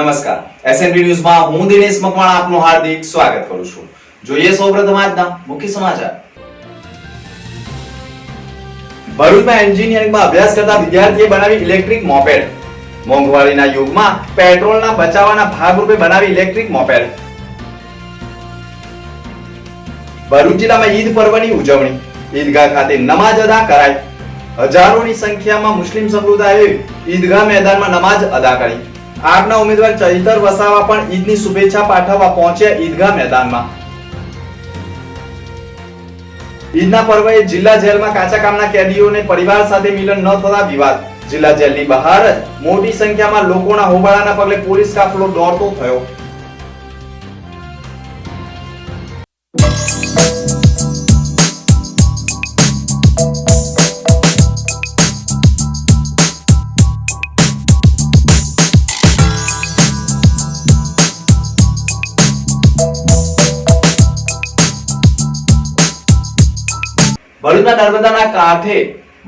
નમસ્કાર. એસએનબી ન્યૂઝમાં હું દિનેશ મકવાણા આપનું હાર્દિક સ્વાગત કરું છું. જોઈએ સૌપ્રથમ આજના મુખ્ય સમાચાર. ભરૂચમાં એન્જિનિયરિંગમાં અભ્યાસ કરતા વિદ્યાર્થીએ બનાવી ઇલેક્ટ્રિક મોપેડ. મોંઘવારીના યુગમાં પેટ્રોલના બચાવવાના ભાગરૂપે બનાવી ઇલેક્ટ્રિક મોપેડ. ભરૂચ જિલ્લામાં ઈદ પર્વની ઉજવણી. ઈદગાહ ખાતે નમાજ અદા કરાઈ હજારોની સંખ્યામાં મુસ્લિમ સમુદાયે ઈદગાહ મેદાનમાં નમાજ અદા કરી. આપના ઉમેદવાર ચૈતર વસાવા પણ ઈદની શુભેચ્છા પાઠવવા પહોંચ્યા ઈદગાહ મેદાનમાં. ઈદના પર્વએ જિલ્લા જેલમાં કાચા કામના કેદીઓને પરિવાર સાથે મિલન ન થતા વિવાદ. જિલ્લા જેલની બહાર મોટી સંખ્યામાં લોકોના હોબાળાના પગલે પોલીસ કાફલો દોડતો થયો. ભરૂચના નર્મદાના કાંઠે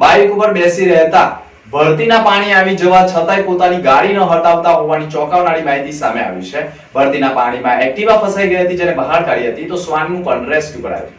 બાઇક ઉપર બેસી રહેતા ભરતીના પાણી આવી જવા છતાંય પોતાની ગાડી ન હટાવતા હોવાની ચોંકાવનારી માહિતી સામે આવી છે. ભરતીના પાણીમાં એક્ટિવા ફસાઈ ગઈ હતી, જેને બહાર કાઢી હતી, તો શ્વાનનું પણ રેસ્ક્યુ કરાયું.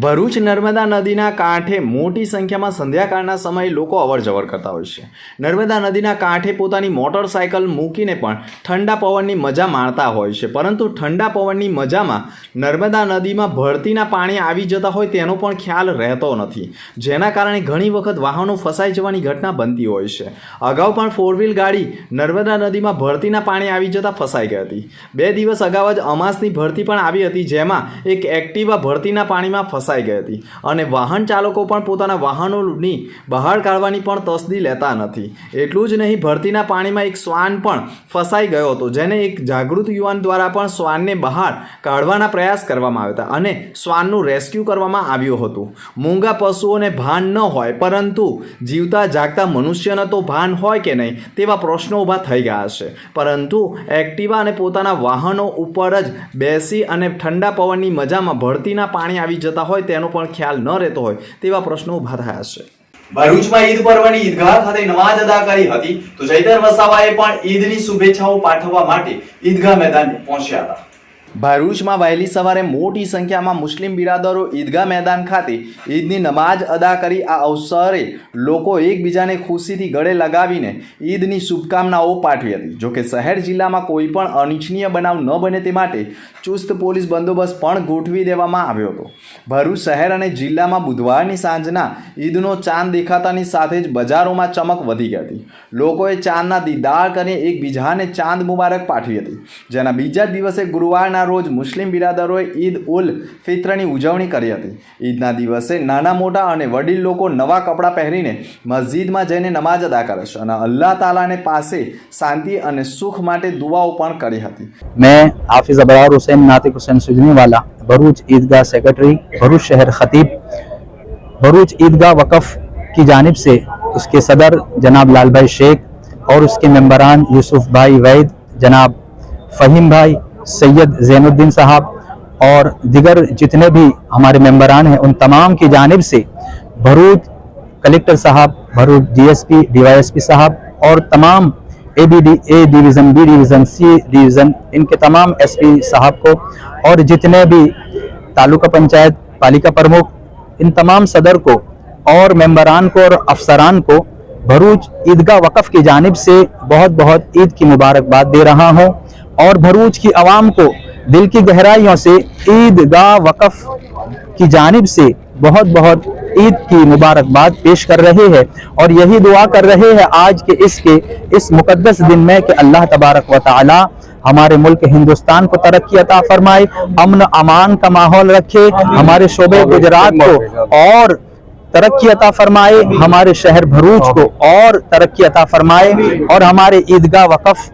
ભરૂચ નર્મદા નદીના કાંઠે મોટી સંખ્યામાં સંધ્યાકાળના સમયે લોકો અવરજવર કરતા હોય છે. નર્મદા નદીના કાંઠે પોતાની મોટરસાયકલ મૂકીને પણ ઠંડા પવનની મજા માણતા હોય છે. પરંતુ ઠંડા પવનની મજામાં નર્મદા નદીમાં ભરતીના પાણી આવી જતા હોય તેનો પણ ખ્યાલ રહેતો નથી. જેના કારણે ઘણી વખત વાહનો ફસાઈ જવાની ઘટના બનતી હોય છે. અગાઉ પણ ફોર વ્હીલ ગાડી નર્મદા નદીમાં ભરતીના પાણી આવી જતા ફસાઈ ગઈ હતી. બે દિવસ અગાઉ જ અમાસની ભરતી પણ આવી હતી, જેમાં એક એક્ટિવા ભરતીના પાણીમાં ફસાઈ ગઈ હતી. અને વાહન ચાલકો પણ પોતાના વાહનોની બહાર કાઢવાની પણ તસદી લેતા નથી. એટલું જ નહીં, ભરતીના પાણીમાં એક શ્વાન પણ ફસાઈ ગયો હતો, જેને એક જાગૃત યુવાન દ્વારા પણ શ્વાનને બહાર કાઢવાના પ્રયાસ કરવામાં આવ્યા હતા અને શ્વાનનું રેસ્ક્યુ કરવામાં આવ્યું હતું. મૂંગા પશુઓને ભાન ન હોય, પરંતુ જીવતા જાગતા મનુષ્યને તો ભાન હોય કે નહીં તેવા પ્રશ્નો ઊભા થઈ ગયા છે પરંતુ એક્ટિવા અને પોતાના વાહનો ઉપર જ બેસી અને ઠંડા પવનની મજામાં ભરતીના પાણી આવી જતા હોય તેનો પણ ખ્યાલ ન રહેતો હોય તેવા પ્રશ્નો ઊભા થયા છે. ભરૂચમાં ઈદ પર્વની ઈદગાહ ખાતે નમાજ અદા કરી હતી. તો જયદર વસાવાએ પણ ઈદની શુભેચ્છાઓ પાઠવવા માટે ઈદગાહ મેદાને પહોંચ્યા હતા. ભરૂચમાં વહેલી સવારે મોટી સંખ્યામાં મુસ્લિમ બિરાદરો ઈદગાહ મેદાન ખાતે ઈદની નમાઝ અદા કરી આ અવસરે લોકો એકબીજાને ખુશીથી ગળે લગાવીને ઈદની શુભકામનાઓ પાઠવી હતી. જોકે શહેર જિલ્લામાં કોઈ પણ અનિચ્છનીય બનાવ ન બને તે માટે ચુસ્ત પોલીસ બંદોબસ્ત પણ ગોઠવી દેવામાં આવ્યો હતો. ભરૂચ શહેર અને જિલ્લામાં બુધવારની સાંજના ઈદનો ચાંદ દેખાતાની સાથે જ બજારોમાં ચમક વધી ગઈ હતી. લોકોએ ચાંદના દીદાર કરી એકબીજાને ચાંદ મુબારક પાઠવી હતી. જેના બીજા દિવસે ગુરુવારના રોજ મુસ્લિમ બિરાદરોએ ઈદ ઉલ ફિત્રની ઉજવણી કરી હતી ઈદના દિવસે નાના મોટા અને વડીલ લોકો નવા કપડાં પહેરીને મસ્જિદમાં જઈને નમાઝ અદા કરે છે અને અલ્લાહ તાલાને પાસે શાંતિ અને સુખ માટે દુઆઓ પણ કરી હતી मैं हाफिज अबरार हुसैन नातिक हुसैन सुजनी वाला भरूच ईदगाह सेक्रेटरी भरूच शहर खतीब भरूच ईदगाह वक़फ़ की जानिब से उसके सदर जनाब लाल भाई शेख और उसके मेंबरान यूसुफ भाई वैद जनाब फ़हीम भाई سید زین الدین صاحب اور دیگر جتنے بھی ہمارے ممبران ہیں، ان تمام کی جانب سے بھروچ کلیکٹر صاحب، بھروچ ڈی ایس پی، ڈی وائی ایس پی صاحب اور تمام اے بی ڈی، اے ڈیویژن بی ڈیویژن سی ڈیویژن ان کے تمام ایس پی صاحب کو اور جتنے بھی تعلقہ پنچایت، پالیکا پرمکھ، ان تمام صدر کو اور ممبران کو اور افسران کو بھروچ عیدگاہ وقف کی جانب سے بہت بہت عید کی مبارکباد دے رہا ہوں۔ اور بھروچ کی عوام کو دل کی گہرائیوں سے عید گاہ وقف کی جانب سے بہت بہت عید کی مبارکباد پیش کر رہے ہیں اور یہی دعا کر رہے ہیں آج کے اس کے اس مقدس دن میں کہ اللہ تبارک و تعالی ہمارے ملک ہندوستان کو ترقی عطا فرمائے امن امان کا ماحول رکھے ہمارے شعبے گجرات کو اور ترقی عطا فرمائے ہمارے شہر بھروچ کو اور ترقی عطا فرمائے اور ہمارے عیدگاہ وقف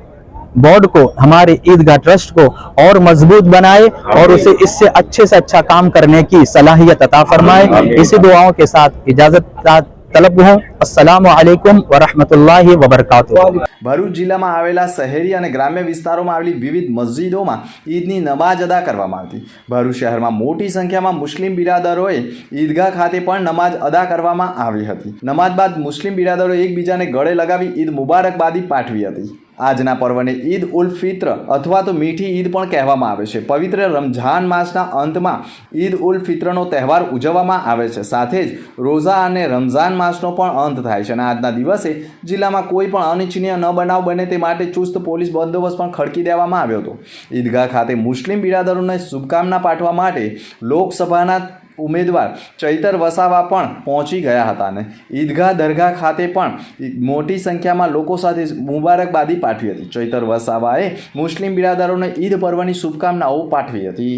بورڈ کو ہمارے عیدگاہ ٹرسٹ کو اور مضبوط بنائے اور اسے اس سے اچھے سے اچھا کام کرنے کی صلاحیت عطا فرمائے۔ اسی دعاؤں کے ساتھ اجازت طلب ہوں۔ અસલામુ આલેકુમ વરહમતુલ્લાહી વબરકાતુ ભરૂચ જિલ્લામાં આવેલા શહેરી અને ગ્રામ્ય વિસ્તારોમાં આવેલી વિવિધ મસ્જિદોમાં ઈદની નમાજ અદા કરવામાં આવતી. ભરૂચ શહેરમાં મોટી સંખ્યામાં મુસ્લિમ બિરાદરોએ ઈદગાહ ખાતે પણ નમાજ અદા કરવામાં આવી હતી. નમાજ બાદ મુસ્લિમ બિરાદરોએ એકબીજાને ગળે લગાવી ઈદ મુબારકબાદી પાઠવી હતી. આજના પર્વને ઈદ ઉલ ફિત્ર અથવા તો મીઠી ઈદ પણ કહેવામાં આવે છે. પવિત્ર રમઝાન માસના અંતમાં ઈદ ઉલ ફિત્રનો તહેવાર ઉજવવામાં આવે છે. સાથે જ રોઝા અને રમઝાન માસનો પણ અંત થાય છે અને આજના દિવસે જિલ્લામાં કોઈ પણ અનિચ્છનીય ન બનાવ બને તે માટે ચુસ્ત પોલીસ બંદોબસ્ત પણ ખડકી દેવામાં આવ્યો હતો. ઈદગાહ ખાતે મુસ્લિમ બિરાદરોને શુભકામના પાઠવા માટે લોકસભાના ઉમેદવાર ચૈતર વસાવા પણ પહોંચી ગયા હતા અને ઈદગાહ દરગાહ ખાતે પણ મોટી સંખ્યામાં લોકો સાથે મુબારકબાદી પાઠવી હતી. ચૈતર વસાવાએ મુસ્લિમ બિરાદરોને ઈદ પર્વની શુભકામનાઓ પાઠવી હતી.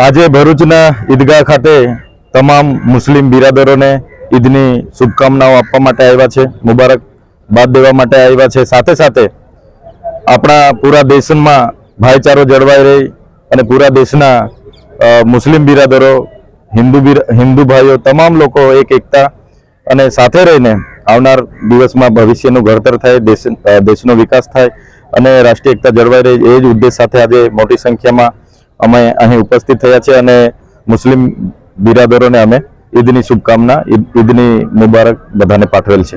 આજે ભરૂચના ઈદગાહ ખાતે તમામ મુસ્લિમ બિરાદરોને ઈદની શુભકામનાઓ આપવા માટે આવ્યા છે, મુબારક બાદ દેવા માટે આવ્યા છે. સાથે સાથે આપણા પૂરા દેશમાં ભાઈચારો જળવાઈ રહી અને પૂરા દેશના મુસ્લિમ બિરાદરો, હિન્દુ હિન્દુ ભાઈઓ, તમામ લોકો એક એકતા અને સાથે રહીને આવનાર દિવસમાં ભવિષ્યનું ઘડતર થાય, દેશ દેશનો વિકાસ થાય અને રાષ્ટ્રીય એકતા જળવાઈ રહે. એ જ ઉદ્દેશ સાથે આજે મોટી સંખ્યામાં અમે અહીં ઉપસ્થિત થયા છે અને મુસ્લિમ બિરાદરોને અમે ઈદની શુભકામના, ઈદ- ઈદની મુબારક બધાને પાઠવેલ છે.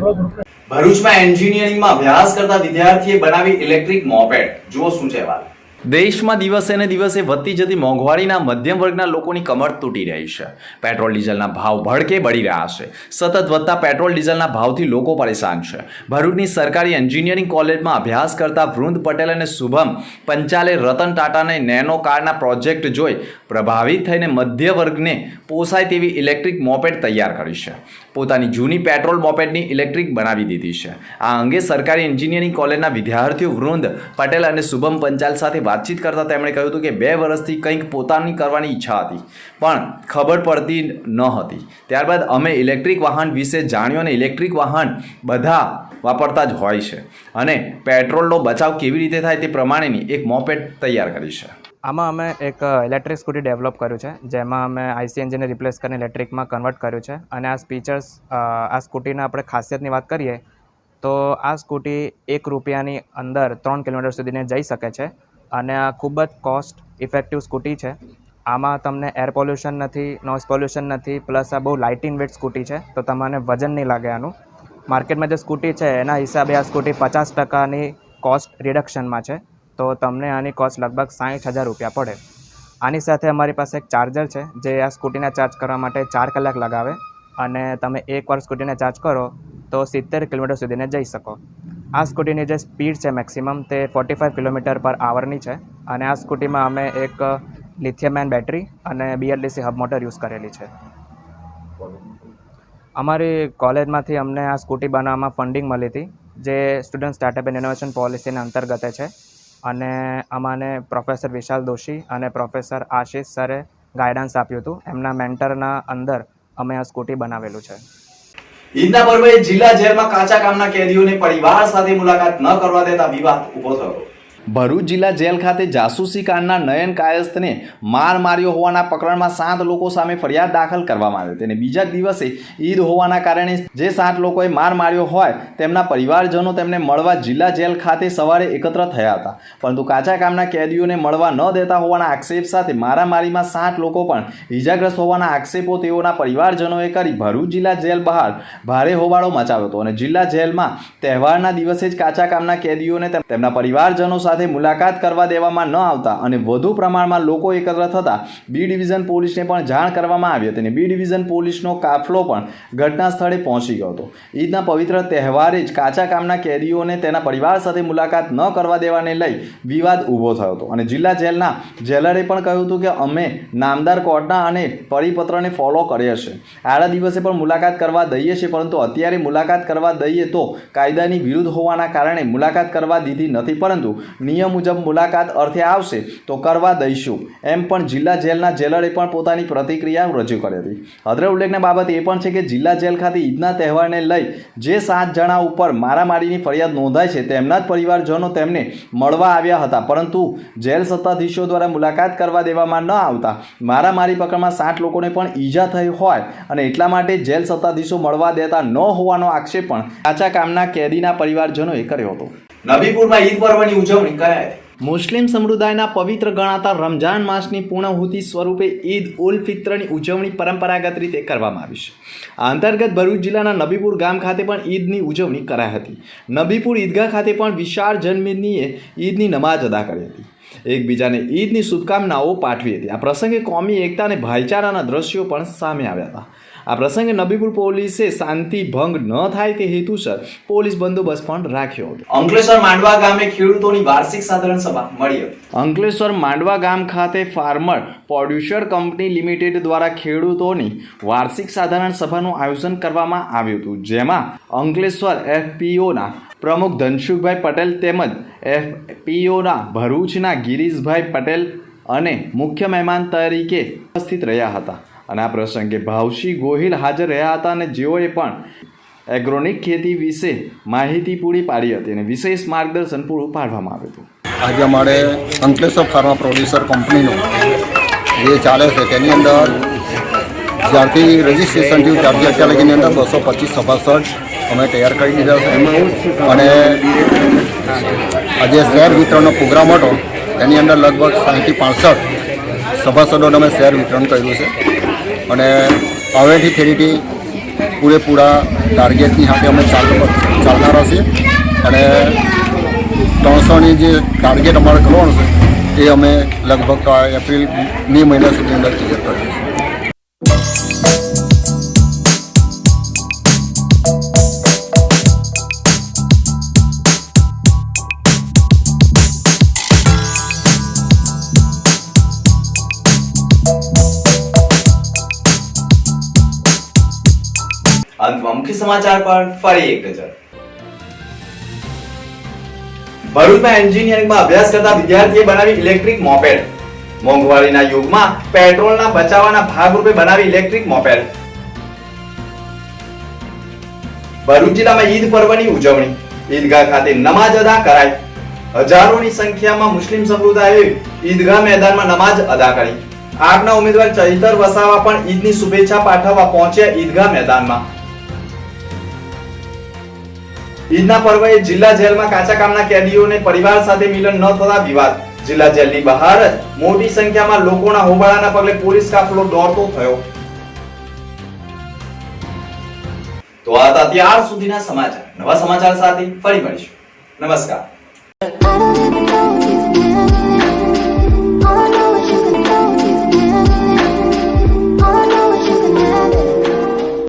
ભરૂચમાં એન્જિનિયરિંગમાં અભ્યાસ કરતા વિદ્યાર્થીએ બનાવી ઇલેક્ટ્રિક મોપેડ. જુઓ શું છે વાત. દેશમાં દિવસે ને દિવસે વધતી જતી મોંઘવારીના મધ્યમ વર્ગના લોકોની કમર તૂટી રહી છે. પેટ્રોલ, ડીઝલના ભાવ ભડકે બળી રહ્યા છે. સતત વધતા પેટ્રોલ, ડીઝલના ભાવથી લોકો પરેશાન છે. ભરૂચની સરકારી એન્જિનિયરિંગ કોલેજમાં અભ્યાસ કરતા વૃંદ પટેલ અને શુભમ પંચાલે રતન ટાટાને નેનો કારના પ્રોજેક્ટ જોઈ પ્રભાવિત થઈને મધ્ય વર્ગને પોસાય તેવી ઇલેક્ટ્રિક મોપેડ તૈયાર કરી છે. પોતાની જૂની પેટ્રોલ મોપેડની ઇલેક્ટ્રિક બનાવી દીધી છે. આ અંગે સરકારી એન્જિનિયરિંગ કોલેજના વિદ્યાર્થીઓ વૃંદ પટેલ અને શુભમ પંચાલ સાથે વાતચીત કરતા તેમણે કહ્યું હતું કે બે વર્ષથી કંઈક પોતાની કરવાની ઈચ્છા હતી, પણ ખબર પડતી ન હતી. ત્યારબાદ અમે ઇલેક્ટ્રિક વાહન વિશે જાણ્યું અને ઇલેક્ટ્રિક વાહન બધા વાપરતા જ હોય છે અને પેટ્રોલનો બચાવ કેવી રીતે થાય તે પ્રમાણેની એક મોપેટ તૈયાર કરી છે. આમાં અમે એક ઇલેક્ટ્રિક સ્કૂટી ડેવલપ કર્યું છે, જેમાં અમે આઈસી એન્જિનને રિપ્લેસ કરીને ઇલેક્ટ્રિકમાં કન્વર્ટ કર્યું છે. અને આ સ્પીચર્સ આ સ્કૂટીના આપણે ખાસિયતની વાત કરીએ, તો આ સ્કૂટી એક રૂપિયાની અંદર ત્રણ કિલોમીટર સુધીને જઈ શકે છે અને આ ખૂબ જ કોસ્ટ ઇફેક્ટિવ સ્કૂટી છે. આમાં તમને એર પોલ્યુશન નથી નોઇઝ પોલ્યુશન નથી પ્લસ આ બહુ લાઇટ ઇન વેટ સ્કૂટી છે, તો તમને વજન નહીં લાગે આનું. માર્કેટમાં જે સ્કૂટી છે, એના હિસાબે આ સ્કૂટી પચાસ ટકાની કોસ્ટ રિડક્શનમાં છે. તો તમને આની કોસ્ટ લગભગ સાઠ હજાર રૂપિયા પડે. આની સાથે અમારી પાસે એક ચાર્જર છે, જે આ સ્કૂટીને ચાર્જ કરવા માટે ચાર કલાક લગાવે અને તમે એકવાર સ્કૂટીને ચાર્જ કરો તો સિત્તેર કિલોમીટર સુધીને જઈ શકો. આ સ્કૂટીની જે સ્પીડ છે મેક્સિમમ તે ફોર્ટી ફાઇવ કિલોમીટર પર આવરની છે અને આ સ્કૂટીમાં અમે એક લિથિયમેન બેટરી અને બીએલડીસી હબ મોટર યુઝ કરેલી છે. અમારી કોલેજમાંથી અમને આ સ્કૂટી બનાવવામાં ફંડિંગ મળી હતી, જે સ્ટુડન્ટ સ્ટાર્ટઅપ એન્ડ ઇનોવેશન પોલિસીના અંતર્ગત છે. અને અમાને પ્રોફેસર વિશાલ દોશી અને પ્રોફેસર આશિષ સરે ગાઈડન્સ આપ્યું હતું. એમના મેન્ટરના અંદર અમે આ સ્કૂટી બનાવેલું છે. ઈદના પર્વે જિલ્લા જેલમાં કાચા કામના કેદીઓને પરિવાર સાથે મુલાકાત ન કરવા દેતા વિવાદ ઊભો થયો. ભરૂચ જિલ્લા જેલ ખાતે જાસૂસી કાંડના નયન કાયસ્થને માર માર્યો હોવાના પ્રકરણમાં સાત લોકો સામે ફરિયાદ દાખલ કરવામાં આવી હતી અને બીજા દિવસે ઈદ હોવાના કારણે જે સાત લોકોએ માર માર્યો હોય તેમના પરિવારજનો તેમને મળવા જિલ્લા જેલ ખાતે સવારે એકત્ર થયા હતા. પરંતુ કાચા કામના કેદીઓને મળવા ન દેતા હોવાના આક્ષેપ સાથે મારામારીમાં સાત લોકો પણ ઇજાગ્રસ્ત હોવાના આક્ષેપો તેઓના પરિવારજનોએ કરી ભરૂચ જિલ્લા જેલ બહાર ભારે હોબાળો મચાવ્યો હતો અને જિલ્લા જેલમાં તહેવારના દિવસે જ કાચા કામના કેદીઓને તેમના પરિવારજનો સાથે મુલાકાત કરવા દેવામાં ન આવતા અને વધુ પ્રમાણમાં લોકો એકત્ર થતાં બી ડિવિઝન પોલીસને પણ જાણ કરવામાં આવી હતી અને બી ડિવિઝન પોલીસનો કાફલો પણ ઘટના સ્થળે પહોંચી ગયો હતો. ઈદના પવિત્ર તહેવારે જ કાચા કામના કેદીઓને તેના પરિવાર સાથે મુલાકાત ન કરવા દેવાને લઈ વિવાદ ઊભો થયો હતો અને જિલ્લા જેલના જેલરે પણ કહ્યું હતું કે અમે નામદાર કોર્ટના અને પરિપત્રને ફોલો કરીએ છીએ. આડા દિવસે પણ મુલાકાત કરવા દઈએ છીએ, પરંતુ અત્યારે મુલાકાત કરવા દઈએ તો કાયદાની વિરુદ્ધ હોવાના કારણે મુલાકાત કરવા દીધી નથી, પરંતુ નિયમ મુજબ મુલાકાત અર્થે આવશે તો કરવા દઈશું. એમ પણ જિલ્લા જેલના જેલરે પણ પોતાની પ્રતિક્રિયા રજૂ કરી હતી. અત્રે ઉલ્લેખની બાબત એ પણ છે કે જિલ્લા જેલ ખાતે ઈદના તહેવારને લઈ જે સાત જણા ઉપર મારામારીની ફરિયાદ નોંધાઈ છે તેમના જ પરિવારજનો તેમને મળવા આવ્યા હતા. પરંતુ જેલ સત્તાધીશો દ્વારા મુલાકાત કરવા દેવામાં ન આવતા મારામારી પકડમાં સાત લોકોને પણ ઈજા થઈ હોય અને એટલા માટે જેલ સત્તાધીશો મળવા દેતા ન હોવાનો આક્ષેપ પણ કાચા કામના કેદીના પરિવારજનોએ કર્યો હતો. નબીપુરમાં ઈદ પર્વની ઉજવણી કરાઈ મુસ્લિમ સમુદાયના પવિત્ર ગણાતા રમજાન માસની પૂર્ણહુતિ સ્વરૂપે ઈદ ઉલ ફિત્રની ઉજવણી પરંપરાગત રીતે કરવામાં આવી છે. આ અંતર્ગત ભરૂચ જિલ્લાના નબીપુર ગામ ખાતે પણ ઈદની ઉજવણી કરાઈ હતી. નબીપુર ઈદગાહ ખાતે પણ વિશાળ જનમેદનીએ ઈદની નમાઝ અદા કરી હતી. એકબીજાને ઈદની શુભકામનાઓ પાઠવી હતી. આ પ્રસંગે કોમી એકતા અને ભાઈચારાના દ્રશ્યો પણ સામે આવ્યા હતા. આ પ્રસંગે નબીપુર પોલીસે શાંતિ ભંગ ન થાય તે હેતુસર પોલીસ બંદોબસ્ત પણ રાખ્યો હતો. અંકલેશ્વર માંડવા ગામે ખેડૂતોની વાર્ષિક સાધારણ સભા મળી હતી. અંકલેશ્વર માંડવા ગામ ખાતે ફાર્મર પ્રોડ્યુસર કંપની લિમિટેડ દ્વારા ખેડૂતોની વાર્ષિક સાધારણ સભાનું આયોજન કરવામાં આવ્યું હતું જેમાં અંકલેશ્વર એફપીઓના પ્રમુખ ધનસુખભાઈ પટેલ તેમજ એફપીઓના ભરૂચના ગિરીશભાઈ પટેલ અને મુખ્ય મહેમાન તરીકે ઉપસ્થિત રહ્યા હતા. અને આ પ્રસંગે ભાવશી ગોહિલ હાજર રહ્યા હતા અને જેઓએ પણ એગ્રોનિક ખેતી વિશે માહિતી પૂરી પાડી હતી અને વિશેષ માર્ગદર્શન પૂરું પાડવામાં આવ્યું હતું. આજે અમારે અંકલેશ્વર ફાર્મા પ્રોડ્યુસર કંપનીનું જે ચાલે છે, તેની અંદર જ્યારથી રજિસ્ટ્રેશન થયું, ત્યારથી અત્યાર લગીની અંદર બસો પચીસ સભાસદ અમે તૈયાર કરી દીધા છે. અને આજે શેર વિતરણનો પ્રોગ્રામ હતો એની અંદર લગભગ સાહીઠથી પાસઠ સભાસદોને અમે શેર વિતરણ કર્યું છે. અને હવેથી ફેરીથી પૂરેપૂરા ટાર્ગેટની સાથે અમે ચાલ ચાલનારા છીએ. અને ત્રણસોની જે ટાર્ગેટ અમારે કરવાનું છે, એ અમે લગભગ એપ્રિલ, મે મહિના સુધી અંદર ક્લિયર કરીએ મુખ્ય સમાચાર પર ફરી એક નજર. ભરૂચમાં એન્જિનિયરિંગમાં અભ્યાસ કરતા વિદ્યાર્થીએ બનાવી ઇલેક્ટ્રિક મોપેડ. મોંઘવારીના યુગમાં પેટ્રોલના બચાવવાના ભાગરૂપે બનાવી ઇલેક્ટ્રિક મોપેડ. ભરૂચ જિલ્લામાં ઈદ પર્વની ઉજવણી. ઈદગાહ ખાતે નમાજ અદા કરાઈ. હજારોની સંખ્યામાં મુસ્લિમ સમુદાયે ઈદગાહ મેદાનમાં નમાજ અદા કરી. આગના ઉમેદવાર ચૈતર વસાવા પણ ઈદની શુભેચ્છા પાઠવવા પહોંચ્યા ઈદગાહ મેદાનમાં. ઈદના પર્વએ જિલ્લા જેલમાં કાચા કામના કેદીઓને પરિવાર સાથે મિલન ન થતા વિવાદ. જિલ્લા જેલની બહાર મોટી સંખ્યામાં લોકોના હોબાળાના પગલે પોલીસ કાફલો દોડતો થયો. તો આ હતા ત્યાર સુધીના સમાચાર. નવા સમાચાર સાથે ફરી મળીશું. નમસ્કાર.